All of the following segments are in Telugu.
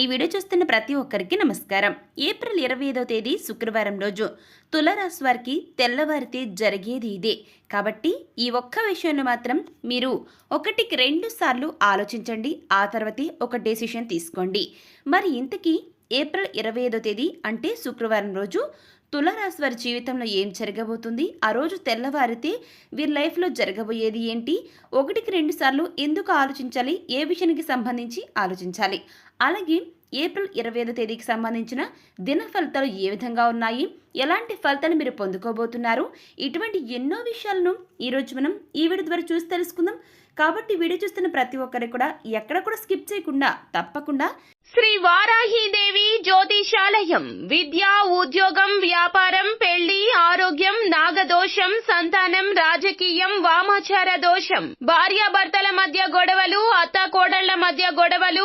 ఈ వీడియో చూస్తున్న ప్రతి ఒక్కరికి నమస్కారం. ఏప్రిల్ ఇరవై ఐదో తేదీ శుక్రవారం రోజు. తులరాశి వారికి తెల్లవారితే జరిగేది ఇదే. కాబట్టి ఈ ఒక్క విషయంలో మాత్రం మీరు ఒకటికి రెండు సార్లు ఆలోచించండి. ఆ తర్వాతే ఒక డెసిషన్ తీసుకోండి. మరి ఇంతకీ ఏప్రిల్ ఇరవై ఐదో తేదీ అంటే శుక్రవారం రోజు తులారాశి వారి జీవితంలో ఏం జరగబోతుంది? ఆ రోజు తెల్లవారితే వీరి లైఫ్లో జరగబోయేది ఏంటి? ఒకటికి రెండు సార్లు ఎందుకు ఆలోచించాలి? ఏ విషయానికి సంబంధించి ఆలోచించాలి? అలాగే ఏప్రిల్ ఇరవై ఐదో తేదీకి సంబంధించిన దిన ఫలితాలు ఏ విధంగా ఉన్నాయి? ఎలాంటి ఫలితాలు మీరు పొందుకోబోతున్నారు? ఇటువంటి ఎన్నో విషయాలను ఈరోజు మనం ఈ వీడియో ద్వారా చూసి తెలుసుకుందాం. కాబట్టి వీడియో చూస్తున్న ప్రతి ఒక్కరు కూడా ఎక్కడ కూడా స్కిప్ చేయకుండా తప్పకుండా శ్రీ వారాహీదేవి జ్యోతిషాలయం విద్య ఉద్యోగం వ్యాపారం పెళ్ళి ఆరోగ్యం నాగదోషం సంతానం రాజకీయం వామాచార దోషం భార్యాభర్తల మధ్య గొడవలు అత్త కోడళ్ళ మధ్య గొడవలు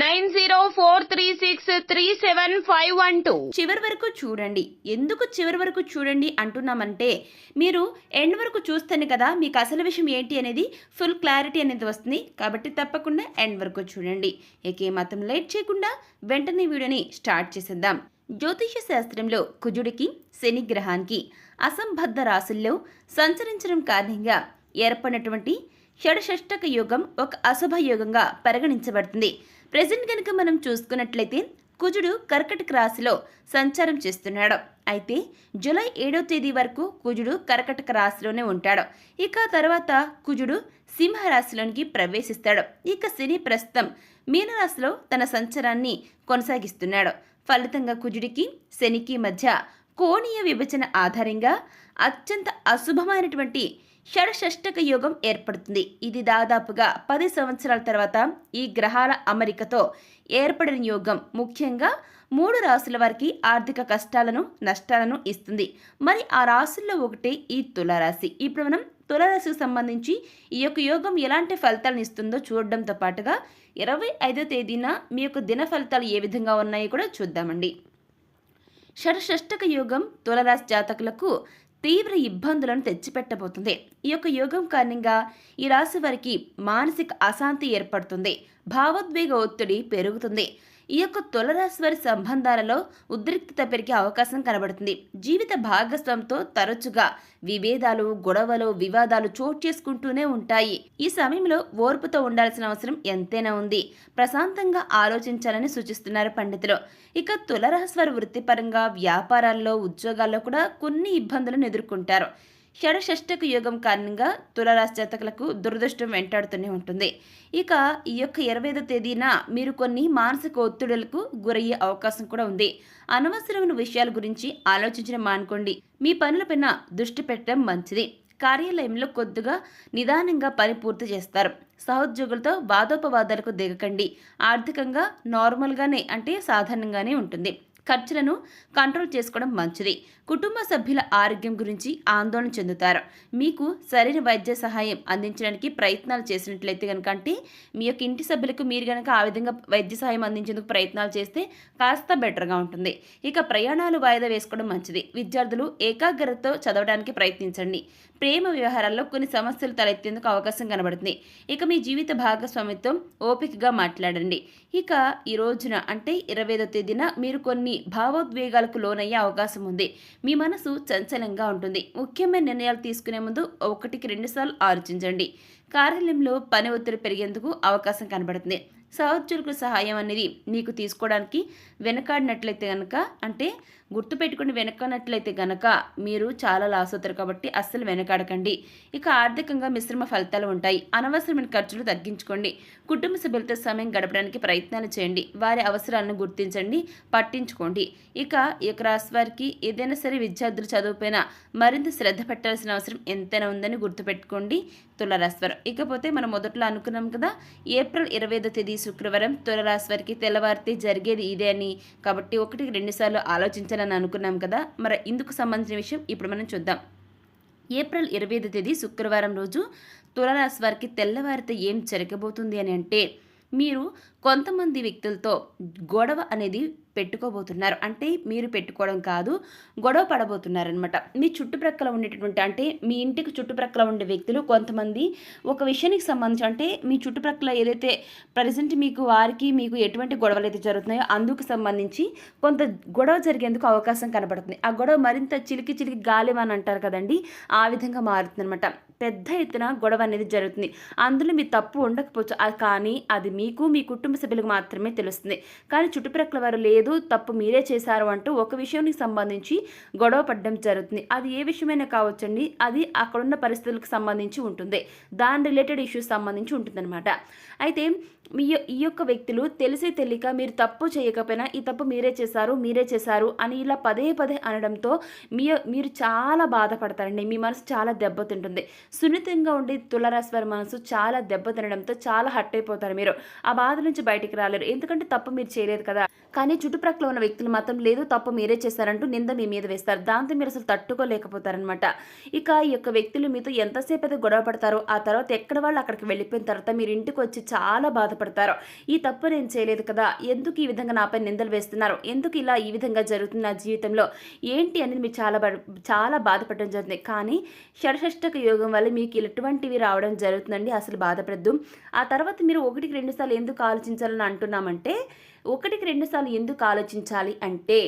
nine zero four three six three seven five one two. చివరి వరకు చూడండి. ఎందుకు చివరి వరకు చూడండి అంటున్నామంటే మీరు ఎండ్ వరకు చూస్తేనే కదా మీకు అసలు విషయం ఏంటి అనేది ఫుల్ క్లారిటీ అనేది వస్తుంది. కాబట్టి తప్పకుండా ఎండ్ వరకు చూడండి. ఏకే మాత్రం లేట్ చేయకుండా వెంటనే వీడియోని స్టార్ట్ చేసేద్దాం. జ్యోతిష శాస్త్రంలో కుజుడికి శని గ్రహానికి అసంబద్ధ రాశుల్లో సంచరించడం కారణంగా ఏర్పడినటువంటి షడషష్టక యుగం ఒక అశుభ యుగంగా పరిగణించబడుతుంది. ప్రజెంట్ కనుక మనం చూసుకున్నట్లయితే కుజుడు కర్కటక రాశిలో సంచారం చేస్తున్నాడు. అయితే జూలై ఏడో తేదీ వరకు కుజుడు కర్కటక రాశిలోనే ఉంటాడు. ఇక తర్వాత కుజుడు సింహరాశిలోనికి ప్రవేశిస్తాడు. ఇక శని ప్రస్తుతం మీనరాశిలో తన సంచారాన్ని కొనసాగిస్తున్నాడు. ఫలితంగా కుజుడికి శనికి మధ్య కోణీయ విభజన ఆధారంగా అత్యంత అశుభమైనటువంటి షడషష్టక యోగం ఏర్పడుతుంది. ఇది దాదాపుగా పది సంవత్సరాల తర్వాత ఈ గ్రహాల అమరికతో ఏర్పడిన యోగం. ముఖ్యంగా మూడు రాసుల వారికి ఆర్థిక కష్టాలను నష్టాలను ఇస్తుంది. మరి ఆ రాశుల్లో ఒకటి ఈ తులారాశి. ఇప్పుడు మనం తులారాశికి సంబంధించి ఈ యొక్క యోగం ఎలాంటి ఫలితాలను ఇస్తుందో చూడడంతో పాటుగా ఇరవై ఐదో తేదీన మీ యొక్క దిన ఫలితాలు ఏ విధంగా ఉన్నాయో కూడా చూద్దామండి. షడషష్టక యోగం తులరాశి జాతకులకు తీవ్ర ఇబ్బందులను తెచ్చిపెట్టబోతుంది. ఈ యొక్క యోగం కారణంగా ఈ రాశి వారికి మానసిక అశాంతి ఏర్పడుతుంది. భావోద్వేగ ఒత్తిడి పెరుగుతుంది. ఈ యొక్క తులరాశి వారి సంబంధాలలో ఉద్రిక్తత పెరిగే అవకాశం కనబడుతుంది. జీవిత భాగస్వామితో తరచుగా విభేదాలు గొడవలు వివాదాలు చోటు చేసుకుంటూనే ఉంటాయి. ఈ సమయంలో ఓర్పుతో ఉండాల్సిన అవసరం ఎంతైనా ఉంది. ప్రశాంతంగా ఆలోచించాలని సూచిస్తున్నారు పండితులు. ఇక తులరాశి వారి వృత్తిపరంగా వ్యాపారాల్లో ఉద్యోగాల్లో కూడా కొన్ని ఇబ్బందులను ఎదుర్కొంటారు. షడషష్టక యోగం కారణంగా తులరాశి జాతకులకు దురదృష్టం వెంటాడుతూనే ఉంటుంది. ఇక ఈ యొక్క ఇరవై ఐదో తేదీన మీరు కొన్ని మానసిక ఒత్తిడులకు గురయ్యే అవకాశం కూడా ఉంది. అనవసరమైన విషయాల గురించి ఆలోచించడం మానుకోండి. మీ పనులపైన దృష్టి పెట్టడం మంచిది. కార్యాలయంలో కొద్దిగా నిదానంగా పని పూర్తి చేస్తారు. సహోద్యోగులతో వాదోపవాదాలకు దిగకండి. ఆర్థికంగా నార్మల్గానే అంటే సాధారణంగానే ఉంటుంది. ఖర్చులను కంట్రోల్ చేసుకోవడం మంచిది. కుటుంబ సభ్యుల ఆరోగ్యం గురించి ఆందోళన చెందుతారు. మీకు సరైన వైద్య సహాయం అందించడానికి ప్రయత్నాలు చేసినట్లయితే కనుక అంటే మీ యొక్క ఇంటి సభ్యులకు మీరు కనుక ఆ విధంగా వైద్య సహాయం అందించేందుకు ప్రయత్నాలు చేస్తే కాస్త బెటర్గా ఉంటుంది. ఇక ప్రయాణాలు వాయిదా వేసుకోవడం మంచిది. విద్యార్థులు ఏకాగ్రతతో చదవడానికి ప్రయత్నించండి. ప్రేమ వ్యవహారాల్లో కొన్ని సమస్యలు తలెత్తేందుకు అవకాశం కనబడుతుంది. ఇక మీ జీవిత భాగస్వామితో ఓపికగా మాట్లాడండి. ఇక ఈ రోజున అంటే ఇరవై ఐదో తేదీన మీరు కొన్ని భావోద్వేగాలకు లోనయ్యే అవకాశం ఉంది. మీ మనసు చంచలంగా ఉంటుంది. ముఖ్యమైన నిర్ణయాలు తీసుకునే ముందు ఒకటికి రెండుసార్లు ఆలోచించండి. కార్యాలయంలో పని ఒత్తిడి పెరిగేందుకు అవకాశం కనబడుతుంది. సహోద్యోగుల సహాయం అనేది మీకు తీసుకోవడానికి వెనకాడినట్లయితే కనుక అంటే గుర్తుపెట్టుకుని వెనకనట్లయితే గనక మీరు చాలా లాస్ అవుతారు కాబట్టి అస్సలు వెనకాడకండి. ఇక ఆర్థికంగా మిశ్రమ ఫలితాలు ఉంటాయి. అనవసరమైన ఖర్చులు తగ్గించుకోండి. కుటుంబ సభ్యులతో సమయం గడపడానికి ప్రయత్నాలు చేయండి. వారి అవసరాలను గుర్తించండి పట్టించుకోండి. ఇక ఇక రాశి వారికి ఏదైనా సరే విద్యార్థులు చదువుపైన మరింత శ్రద్ధ పెట్టాల్సిన అవసరం ఎంతైనా ఉందని గుర్తుపెట్టుకోండి. తులరాశి వారు. ఇకపోతే మనం మొదట్లో అనుకున్నాం కదా ఏప్రిల్ ఇరవై ఐదో తేదీ శుక్రవారం. తులరాశి వారికి తెల్లవారితే జరిగేది ఇదే అని. కాబట్టి ఒకటికి రెండుసార్లు ఆలోచించాలని అనుకున్నాం కదా మరి ఇందుకు సంబంధించిన విషయం ఇప్పుడు మనం చూద్దాం. ఏప్రిల్ ఇరవై ఐదు తేదీ శుక్రవారం రోజు తులారాశి వారికి తెల్లవారితే ఏం జరగబోతుంది అని అంటే మీరు కొంతమంది వ్యక్తులతో గొడవ అనేది పెట్టుకోబోతున్నారు. అంటే మీరు పెట్టుకోవడం కాదు గొడవ పడబోతున్నారనమాట మీ చుట్టుప్రక్కల ఉండేటటువంటి అంటే మీ ఇంటికి చుట్టుప్రక్కల ఉండే వ్యక్తులు కొంతమంది ఒక విషయానికి సంబంధించి అంటే మీ చుట్టుప్రక్కల ఏదైతే ప్రజెంట్ మీకు వారికి మీకు ఎటువంటి గొడవలు అయితే జరుగుతున్నాయో అందుకు సంబంధించి కొంత గొడవ జరిగేందుకు అవకాశం కనబడుతుంది. ఆ గొడవ మరింత చిలికి చిలికి గాలివని అంటారు కదండి ఆ విధంగా మారుతుంది పెద్ద ఎత్తున గొడవ అనేది జరుగుతుంది. అందులో మీ తప్పు ఉండకపోవచ్చు. కానీ అది మీకు మీ కుటుంబ సభ్యులకు మాత్రమే తెలుస్తుంది. కానీ చుట్టుప్రక్కల వారు లేదు తప్పు మీరే చేశారు అంటూ ఒక విషయానికి సంబంధించి గొడవ పడడం జరుగుతుంది. అది ఏ విషయమైనా కావచ్చండి. అది అక్కడున్న పరిస్థితులకు సంబంధించి ఉంటుంది. దాని రిలేటెడ్ ఇష్యూస్ సంబంధించి ఉంటుందన్నమాట. అయితే మీ ఈ యొక్క వ్యక్తులు తెలిసే తెలియక మీరు తప్పు చేయకపోయినా ఈ తప్పు మీరే చేశారు మీరే చేశారు అని ఇలా పదే పదే అనడంతో మీ మీరు చాలా బాధపడతారండి. మీ మనసు చాలా దెబ్బతింటుంది సున్నితంగా ఉండి తులరాశి వారి మనసు చాలా దెబ్బతినడంతో చాలా హట్ అయిపోతారు మీరు. ఆ బాధ నుంచి బయటికి రాలేరు. ఎందుకంటే తప్పు మీరు చేయలేదు కదా. కానీ చుట్టుప్రక్కల ఉన్న వ్యక్తులు మాత్రం లేదు తప్పు మీరే చేశారంటూ నింద మీ మీద వేస్తారు. దాంతో మీరు అసలు తట్టుకోలేకపోతారనమాట ఇక ఈ యొక్క వ్యక్తులు మీతో ఎంతసేపు అయితే గొడవ పడతారో ఆ తర్వాత ఎక్కడ వాళ్ళు అక్కడికి వెళ్ళిపోయిన తర్వాత మీరు ఇంటికి వచ్చి చాలా బాధపడతారు ఈ తప్పు నేను చేయలేదు కదా. ఎందుకు ఈ విధంగా నాపై నిందలు వేస్తున్నారు? ఎందుకు ఇలా ఈ విధంగా జరుగుతుంది నా జీవితంలో? ఏంటి అనేది మీరు చాలా చాలా బాధపడడం జరుగుతుంది కానీ షడషష్టక యోగం వల్ల మీకు ఇటువంటివి రావడం జరుగుతుందండి. అసలు బాధపడద్దు. ఆ తర్వాత మీరు ఒకటికి రెండు సార్లు ఎందుకు ఆలోచించాలని అంటున్నామంటే ఒకటికి రెండుసార్లు ఎందుకు ఆలోచించాలి అంటే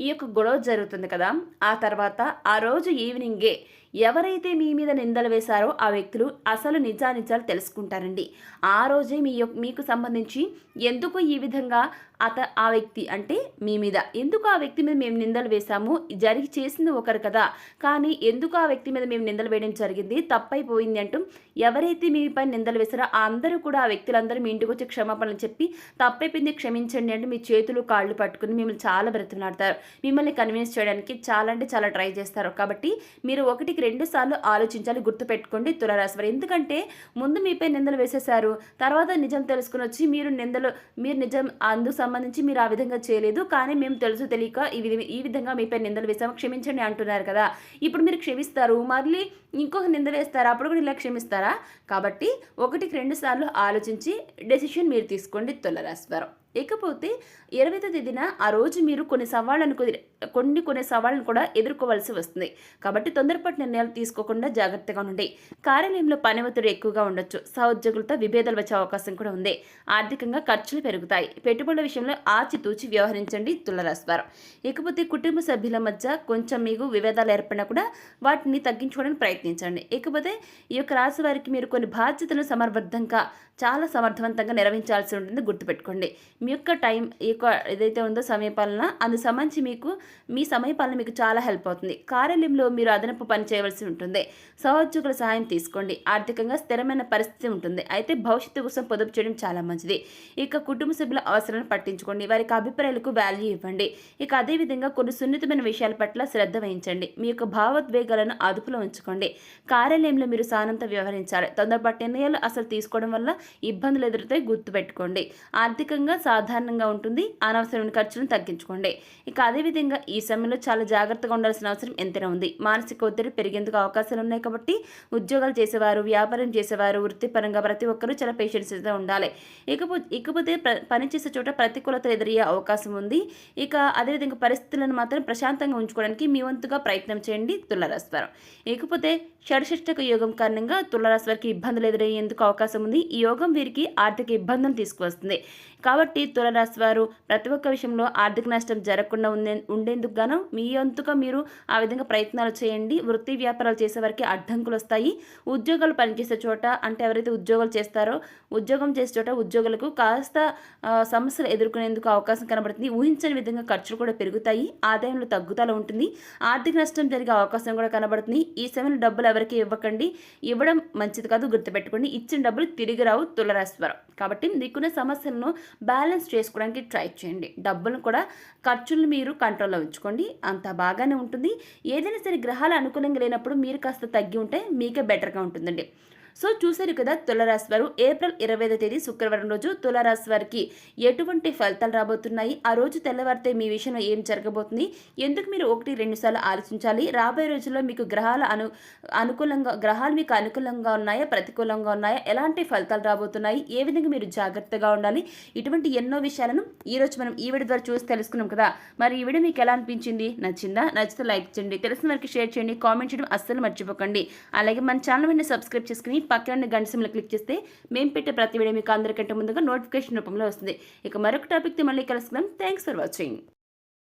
ఈ యొక్క గొడవ జరుగుతుంది కదా. ఆ తర్వాత ఆ రోజు ఈవినింగే ఎవరైతే మీ మీద నిందలు వేశారో ఆ వ్యక్తులు అసలు నిజానిజాలు తెలుసుకుంటారండి. ఆ రోజే మీ యొక్క మీకు సంబంధించి ఎందుకు ఈ విధంగా అత ఆ వ్యక్తి అంటే మీ మీద ఎందుకు ఆ వ్యక్తి మీద మేము నిందలు వేశాము? జరిగి చేసింది ఒకరు కదా. కానీ ఎందుకు ఆ వ్యక్తి మీద మేము నిందలు వేయడం జరిగింది? తప్పైపోయింది అంటూ ఎవరైతే మీపై నిందలు వేశారో అందరూ కూడా ఆ వ్యక్తులందరూ మీ ఇంటికి వచ్చి క్షమాపణలు చెప్పి తప్పైపోయింది క్షమించండి అంటే మీ చేతులు కాళ్ళు పట్టుకుని మిమ్మల్ని చాలా బ్రతిమలాడతారు. మిమ్మల్ని కన్విన్స్ చేయడానికి చాలా అంటే చాలా ట్రై చేస్తారు. కాబట్టి మీరు ఒకటి ఒకటికి రెండు సార్లు ఆలోచించాలి గుర్తుపెట్టుకోండి తులరాశి వారు. ఎందుకంటే ముందు మీపై నిందలు వేసేశారు తర్వాత నిజం తెలుసుకుని వచ్చి మీరు నిందలు మీరు నిజం అందుకు సంబంధించి మీరు ఆ విధంగా చేయలేదు. కానీ మేము తెలుసు తెలియక ఈ విధంగా ఈ విధంగా మీపై నిందలు వేసాము క్షమించండి అంటున్నారు కదా. ఇప్పుడు మీరు క్షమిస్తారు మళ్ళీ ఇంకొక నింద వేస్తారా? అప్పుడు కూడా ఇలా క్షమిస్తారా? కాబట్టి ఒకటికి రెండు సార్లు ఆలోచించి డెసిషన్ మీరు తీసుకోండి తులరాశి వారు. ఇకపోతే ఇరవై తేదీన ఆ రోజు మీరు కొన్ని సవాళ్ళను కుదిరి- కొన్ని కొన్ని సవాళ్ళను కూడా ఎదుర్కోవాల్సి వస్తుంది. కాబట్టి తొందరపాటు నిర్ణయాలు తీసుకోకుండా జాగ్రత్తగా ఉండండి. కార్యాలయంలో పని ఒత్తిడి ఎక్కువగా ఉండొచ్చు. సహోద్యోగులతో విభేదాలు వచ్చే అవకాశం కూడా ఉంది. ఆర్థికంగా ఖర్చులు పెరుగుతాయి. పెట్టుబడుల విషయంలో ఆచితూచి వ్యవహరించండి తులరాశివారం. ఇకపోతే కుటుంబ సభ్యుల మధ్య కొంచెం మీకు విభేదాలు ఏర్పడినా కూడా వాటిని తగ్గించుకోవడానికి ప్రయత్నించండి. ఇకపోతే ఈ యొక్క రాశి వారికి మీరు కొన్ని బాధ్యతలను సమర్థవంతంగా చాలా సమర్థవంతంగా నిర్వహించాల్సి ఉంటుంది. గుర్తుపెట్టుకోండి. మీ యొక్క టైం యొక్క ఏదైతే ఉందో సమయపాలన అందుకు సంబంధించి మీకు మీ సమయపాలన మీకు చాలా హెల్ప్ అవుతుంది. కార్యాలయంలో మీరు అదనపు పని చేయవలసి ఉంటుంది. సహోద్యోగుల సహాయం తీసుకోండి. ఆర్థికంగా స్థిరమైన పరిస్థితి ఉంటుంది. అయితే భవిష్యత్తు కోసం పొదుపు చేయడం చాలా మంచిది. ఇక కుటుంబ సభ్యుల అవసరాలను పట్టించుకోండి. వారికి అభిప్రాయాలకు వాల్యూ ఇవ్వండి. ఇక అదేవిధంగా కొన్ని సున్నితమైన విషయాల పట్ల శ్రద్ధ వహించండి. మీ యొక్క భావోద్వేగాలను అదుపులో ఉంచుకోండి. కార్యాలయంలో మీరు సానంతో వ్యవహరించాలి. తొందరపాటు నిర్ణయాలు అసలు తీసుకోవడం వల్ల ఇబ్బందులు ఎదురుతాయి గుర్తుపెట్టుకోండి. ఆర్థికంగా సాధారణంగా ఉంటుంది. అనవసరమైన ఖర్చులను తగ్గించుకోండి. ఇక అదేవిధంగా ఈ సమయంలో చాలా జాగ్రత్తగా ఉండాల్సిన అవసరం ఎంతైనా ఉంది. మానసిక ఒత్తిడి పెరిగేందుకు అవకాశాలు ఉన్నాయి కాబట్టి ఉద్యోగాలు చేసేవారు వ్యాపారం చేసేవారు వృత్తిపరంగా ప్రతి ఒక్కరూ చాలా పేషెన్స్గా ఉండాలి. ఇకపోతే ఇకపోతే పనిచేసే చోట ప్రతికూలతలు ఎదురయ్యే అవకాశం ఉంది. ఇక అదేవిధంగా పరిస్థితులను మాత్రం ప్రశాంతంగా ఉంచుకోవడానికి మీ వంతుగా ప్రయత్నం చేయండి తులరాశివారం ఇకపోతే షడ్షష్టక యోగం కారణంగా తులరాశి వారికి ఇబ్బందులు ఎదురయ్యేందుకు అవకాశం ఉంది. ఈ యోగం వీరికి ఆర్థిక ఇబ్బందులు తీసుకువస్తుంది. కాబట్టి తులరాశి వారు ప్రతి ఒక్క విషయంలో ఆర్థిక నష్టం జరగకుండా ఉండే ఉండేందుకు గాను మీ అంతుగా మీరు ఆ విధంగా ప్రయత్నాలు చేయండి. వృత్తి వ్యాపారాలు చేసే వారికి అడ్డంకులు వస్తాయి. ఉద్యోగాలు పనిచేసే చోట అంటే ఎవరైతే ఉద్యోగాలు చేస్తారో ఉద్యోగం చేసే చోట ఉద్యోగులకు కాస్త సమస్యలు ఎదుర్కొనేందుకు అవకాశం కనబడుతుంది. ఊహించని విధంగా ఖర్చులు కూడా పెరుగుతాయి. ఆదాయంలో తగ్గుదల ఉంటుంది. ఆర్థిక నష్టం జరిగే అవకాశం కూడా కనబడుతుంది. ఈ సమయంలో డబ్బులు ఎవరికి ఇవ్వకండి. ఇవ్వడం మంచిది కాదు. గుర్తుపెట్టుకోండి. ఇచ్చిన డబ్బులు తిరిగి రావు తులరాశి వారు. కాబట్టి మీకున్న సమస్యలను బ్యాలెన్స్ చేసుకోవడానికి ట్రై చేయండి. డబ్బులు కూడా ఖర్చులను మీరు కంట్రోల్లో ఉంచుకోండి. అంత బాగానే ఉంటుంది. ఏదైనా సరే గ్రహాలు అనుకూలంగా లేనప్పుడు మీరు కాస్త తగ్గి ఉంటే మీకే బెటర్గా ఉంటుందండి. సో చూశారు కదా తులరాశి వారు ఏప్రిల్ ఇరవై తేదీ శుక్రవారం రోజు తులరాశి వారికి ఎటువంటి ఫలితాలు రాబోతున్నాయి? ఆ రోజు తెల్లవారితే మీ విషయంలో ఏం జరగబోతుంది? ఎందుకు మీరు ఒకటి రెండు సార్లు ఆలోచించాలి? రాబోయే రోజుల్లో మీకు గ్రహాల అను అనుకూలంగా గ్రహాలు మీకు అనుకూలంగా ఉన్నాయా? ప్రతికూలంగా ఉన్నాయా? ఎలాంటి ఫలితాలు రాబోతున్నాయి? ఏ విధంగా మీరు జాగ్రత్తగా ఉండాలి? ఇటువంటి ఎన్నో విషయాలను ఈరోజు మనం ఈ వీడియో ద్వారా చూసి తెలుసుకున్నాం కదా. మరి ఈ వీడియో మీకు ఎలా అనిపించింది? నచ్చిందా? నచ్చితే లైక్ చేయండి. తెలిసిన వారికి షేర్ చేయండి. కామెంట్ చేయడం అస్సలు మర్చిపోకండి. అలాగే మన ఛానల్ వెంటనే సబ్స్క్రైబ్ చేసుకుని పక్కన గంట సిమ్లో క్లిక్ చేస్తే మేము పెట్టే ప్రతి వీడియో మీకు అందరికంటే ముందుగా నోటిఫికేషన్ రూపంలో వస్తుంది. ఇక మరొక టాపిక్తో మళ్ళీ కలుసుకుందాం. Thanks for watching